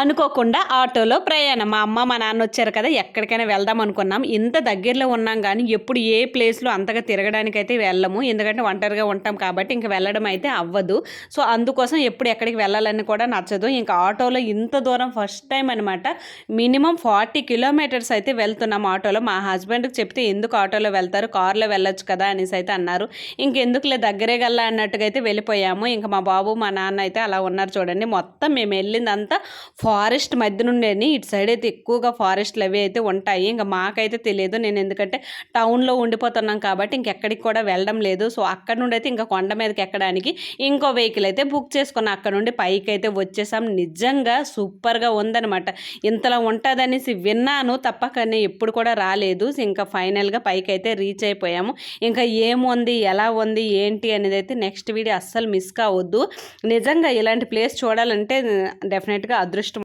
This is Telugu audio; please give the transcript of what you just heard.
అనుకోకుండా ఆటోలో ప్రయాణం. మా అమ్మ మా నాన్న వచ్చారు కదా ఎక్కడికైనా వెళ్దాం అనుకున్నాం. ఇంత దగ్గరలో ఉన్నాం కానీ ఎప్పుడు ఏ ప్లేస్లో అంతగా తిరగడానికైతే వెళ్ళము. ఎందుకంటే ఒంటరిగా ఉంటాం కాబట్టి ఇంక వెళ్ళడం అయితే అవ్వదు. సో అందుకోసం ఎప్పుడు ఎక్కడికి వెళ్ళాలని కూడా నచ్చదు. ఇంకా ఆటోలో ఇంత దూరం ఫస్ట్ టైం అనమాట మినిమం ఫార్టీ కిలోమీటర్స్ అయితే వెళ్తున్నాం ఆటోలో. మా హస్బెండ్కి చెప్తే ఎందుకు ఆటోలో వెళ్తారు? కార్లో వెళ్ళొచ్చు కదా అనేసి అయితే అన్నారు. ఇంకెందుకులే దగ్గరే గల్లా అన్నట్టుగా అయితే వెళ్ళిపోయాము. ఇంకా మా బాబు మా నాన్న అయితే అలా ఉన్నారు చూడండి. మొత్తం మేము వెళ్ళిందంతా ఫారెస్ట్ మధ్య నుండి ఇటు సైడ్ అయితే ఎక్కువగా ఫారెస్ట్లు అవి అయితే ఉంటాయి. ఇంకా మాకైతే తెలియదు. నేను ఎందుకంటే టౌన్లో ఉండిపోతున్నాం కాబట్టి ఇంకెక్కడికి కూడా వెళ్ళడం లేదు. సో అక్కడ నుండి అయితే ఇంకా కొండ మీదకి ఎక్కడానికి ఇంకో వెహికల్ అయితే బుక్ చేసుకున్నాం. అక్కడ నుండి పైకి అయితే వచ్చేసాం. నిజంగా సూపర్గా ఉందనమాట ఇంతలా ఉంటుందనేసి విన్నాను. తప్ప కానీ ఎప్పుడు కూడా రాలేదు. ఇంకా ఫైనల్గా పైకి అయితే రీచ్ అయిపోయాము. ఇంకా ఏముంది ఎలా ఉంది? ఏంటి? అనేది అయితే నెక్స్ట్ వీడియో అస్సలు మిస్ కావద్దు. నిజంగా ఇలాంటి ప్లేస్ చూడాలంటే డెఫినెట్గా అదృష్టం